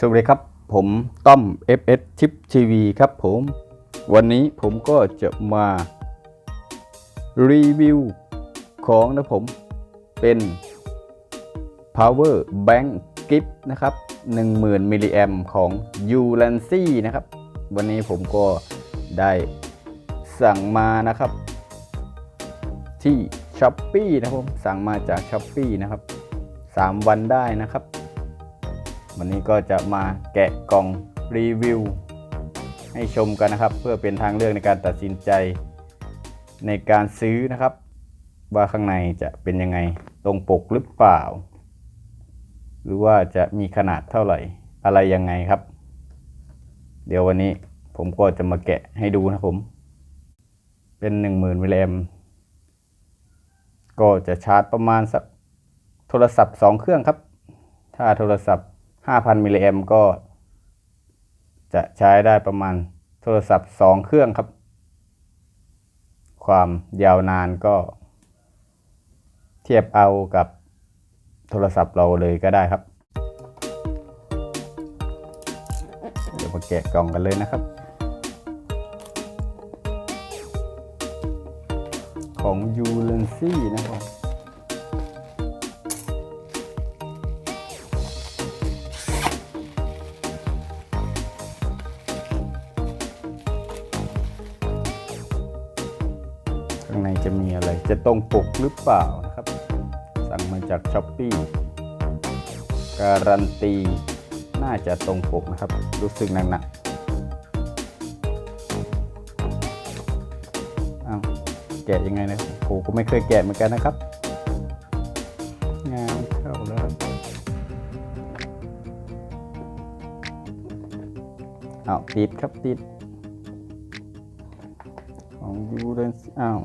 สวัสดีครับ ผมต้อม FS Chip TV ครับผม วันนี้ผมก็จะมารีวิวของนะผมเป็น Power Bank Gift นะครับ 10,000 มิลลิแอมของ u l a n c y นะครับ วันนี้ผมก็ได้สั่งมานะครับ ที่ s h อ p e e นะครับผมสั่งมาจาก s h อ p e e นะครับ 3 วันได้นะครับ วันนี้ก็จะมาแกะกล่องรีวิว ให้ชมกันนะครับ เพื่อเป็นทางเลือกในการตัดสินใจ ในการซื้อนะครับ ว่าข้างในจะเป็นยังไงตรงปกหรือเปล่า หรือว่าจะมีขนาดเท่าไหร่ อะไรยังไงครับ เดี๋ยววันนี้ผมก็จะมาแกะให้ดูนะผม เป็น 10,000มิลลิแอมก็จะชาร์จประมาณสักโทรศัพท์ 2 เครื่องครับ ถ้าโทรศัพท์ 5,000 มิลลิแอมก็ จะใช้ได้ประมาณโทรศัพท์ 2 เครื่องครับ ความยาวนานก็ เทียบเอากับโทรศัพท์เราเลยก็ได้ครับ เดี๋ยวมาแกะกล่องกันเลยนะครับ ของ u l e n c y นะครับางในจะมีอะไร จะตรงปกหรือเปล่านะครับ สั่งมาจากช้อปปี้การันตี น่าจะตรงปกนะครับ รู้สึกหนักๆอ้าวแกะยังไงนะโหก็ไม่เคยแกะเหมือนกันนะครับ งานเข้าแล้วครับอ้าติดครับติดของยูเรนอ้าว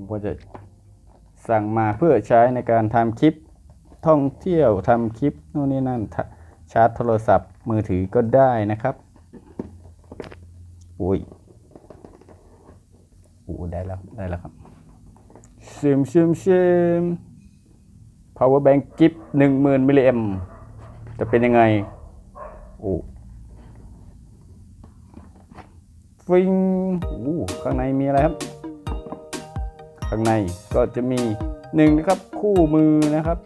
ผมก็จะสั่งมาเพื่อใช้ในการทำคลิปท่องเที่ยวทำคลิปโน่นนี่นั่นชาร์จโทรศัพท์มือถือก็ได้นะครับอุ้ยโอ้ได้แล้วได้แล้วครับชิมชิมชิม power bank กิฟหนึ่งหมื่นมิลลิแอมจะเป็นยังไงโอ้ฟิงโอ้ข้างในมีอะไรครับ ข้างในก็จะมีหนึ่งนะครับคู่มือนะครับ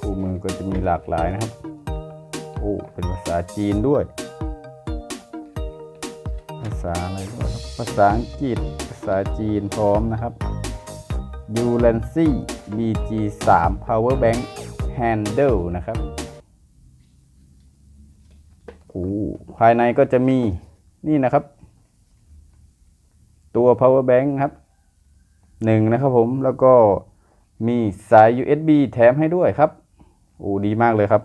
คู่มือก็จะมีหลากหลายนะครับโอ้เป็นภาษาจีนด้วย ภาษาอะไรด้วยครับภาษาอังกฤษภาษาจีนพร้อมนะครับ u l a n c y BG 3 Power Bank Handle นะครับโอ้ภายในก็จะมีนี่นะครับ ตัว power bank ครับ หนึ่งนะครับผมแล้วก็มีสาย USB แถมให้ด้วยครับโอ้ดีมากเลยครับ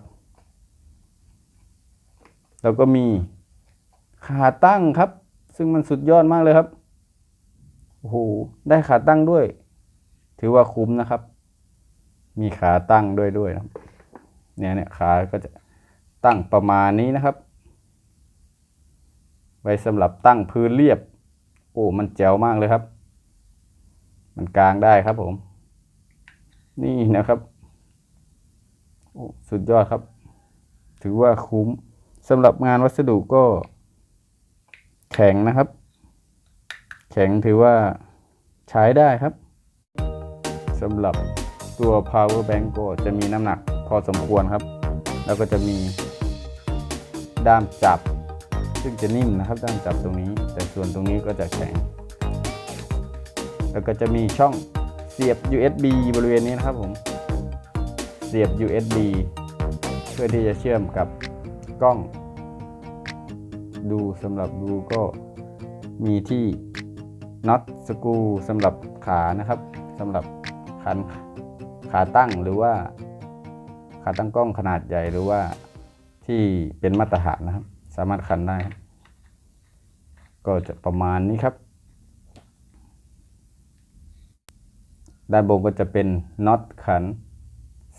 แล้วก็มีขาตั้งครับ ซึ่งมันสุดยอดมากเลยครับโอ้โหได้ขาตั้งด้วย ถือว่าคุ้มนะครับ มีขาตั้งด้วยด้วยนะเนี่ยเนี่ยขาก็จะตั้งประมาณนี้นะครับ ไว้สำหรับตั้งพื้นเรียบ โอ้มันแจ๋วมากเลยครับ มันกลางได้ครับผม นี่นะครับ สุดยอดครับ ถือว่าคุ้มสำหรับงานวัสดุก็ แข็งนะครับ แข็งถือว่าใช้ได้ครับสำหรับตัว power bank ก็จะมีน้ำหนักพอสมควรครับ แล้วก็จะมีด้ามจับ ซึ่งจะนิ่มนะครับ ด้านจับตรงนี้ แต่ส่วนตรงนี้ก็จะแข็ง แล้วก็จะมีช่องเสียบ USB บริเวณนี้นะครับผมเสียบ USB เพื่อที่จะเชื่อมกับกล้อง ดูสำหรับดูก็มีที่น็อตสกูสำหรับขานะครับสำหรับขันขาตั้งหรือว่า ขาตั้งกล้องขนาดใหญ่หรือว่าที่เป็นมาตรฐานนะครับ สามารถขันได้ ก็จะประมาณนี้ครับ ด้านบนก็จะเป็นน็อตขัน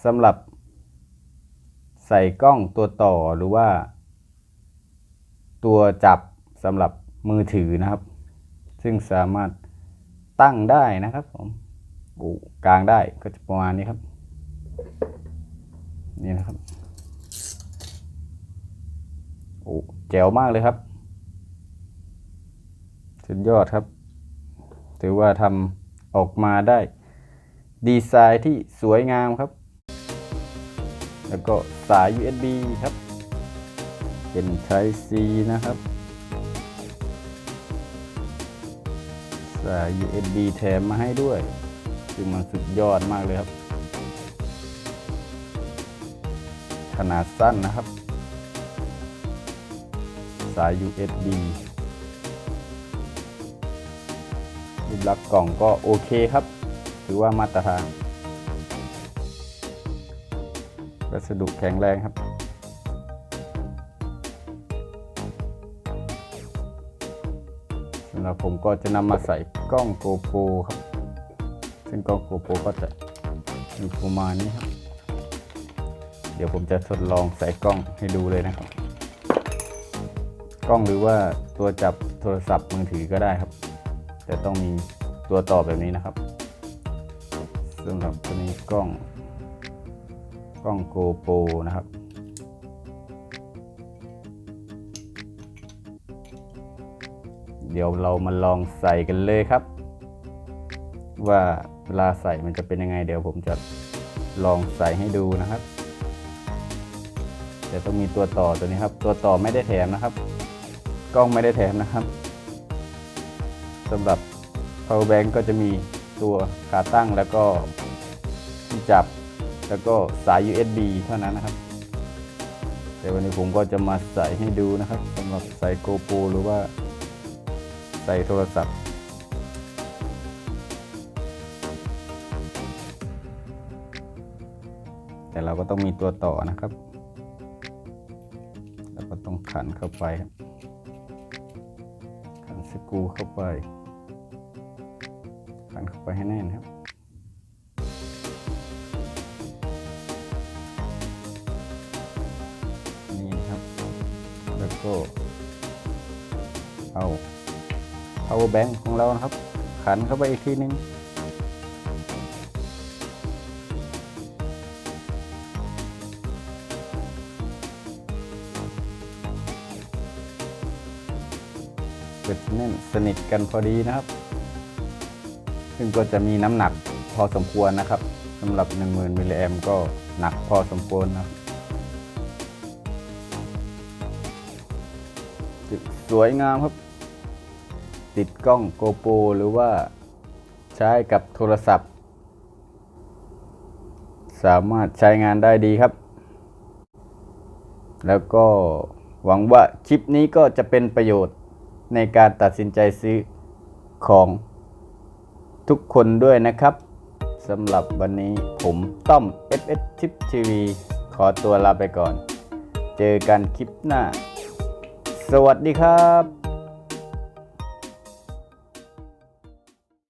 สำหรับใส่กล้องตัวต่อหรือว่า ตัวจับสำหรับมือถือนะครับ ซึ่งสามารถตั้งได้นะครับผมโอ้กลางได้ก็จะประมาณนี้ครับ นี่นะครับโอ้แจ๋วมากเลยครับสุดยอดครับ ถือว่าทำออกมาได้ ดีไซน์ที่สวยงามครับ แล้วก็สาย USB ครับ เป็น Type C นะครับ สาย USB แถมมาให้ด้วย ซึ่งมันสุดยอดมากเลยครับ ขนาดสั้นนะครับ สาย USB รูปลักษณ์กล่องก็โอเคครับ ถือว่ามาตรฐาน วัสดุแข็งแรงครับ สำหรับผมก็จะนำมาใส่กล้องโกโปรครับ ซึ่งกล้องโกโปรก็จะมีประมาณนี้ครับ เดี๋ยวผมจะทดลองใส่กล้องให้ดูเลยนะครับ กล้องหรือว่าตัวจับโทรศัพท์มือถือก็ได้ครับ แต่ต้องมีตัวต่อแบบนี้นะครับ สำหรับตัวนี้กล้อง กล้องโกโปรนะครับเดี๋ยวเรามาลองใส่กันเลยครับ ว่าเวลาใส่มันจะเป็นยังไง เดี๋ยวผมจะลองใส่ให้ดูนะครับ แต่ต้องมีตัวต่อตัวนี้ครับ ตัวต่อไม่ได้แถมนะครับ กล้องไม่ได้แถมนะครับสำหรับ power bank ก็จะมี ตัวขาตั้งแล้วก็ที่จับแล้วก็สาย USB เท่านั้นนะครับ แต่วันนี้ผมก็จะมาใส่ให้ดูนะครับสำหรับใส่ GoPro หรือว่าใส่โทรศัพท์ แต่เราก็ต้องมีตัวต่อนะครับ แล้วก็ต้องขันเข้าไปครับขันสกรูเข้าไป เข้าไปให้แน่นครับ นี่ครับ แล้วก็เอา power bank ของเรานะครับ ขันเข้าไปอีกทีนึงเสร็จแน่นสนิทกันพอดีนะครับ ซึ่งก็จะมีน้ำหนักพอสมควรนะครับสำหรับ 10,000มิลลิแอมก็หนักพอสมควรนะครับสวยงามครับ ติดกล้องโกโปรหรือว่าใช้กับโทรศัพท์ สามารถใช้งานได้ดีครับ แล้วก็หวังว่าคลิปนี้ก็จะเป็นประโยชน์ในการตัดสินใจซื้อของ ทุกคนด้วยนะครับสำหรับวันนี้ผมต้อม FS Tip TV ขอตัวลาไปก่อน เจอกันคลิปหน้า สวัสดีครับ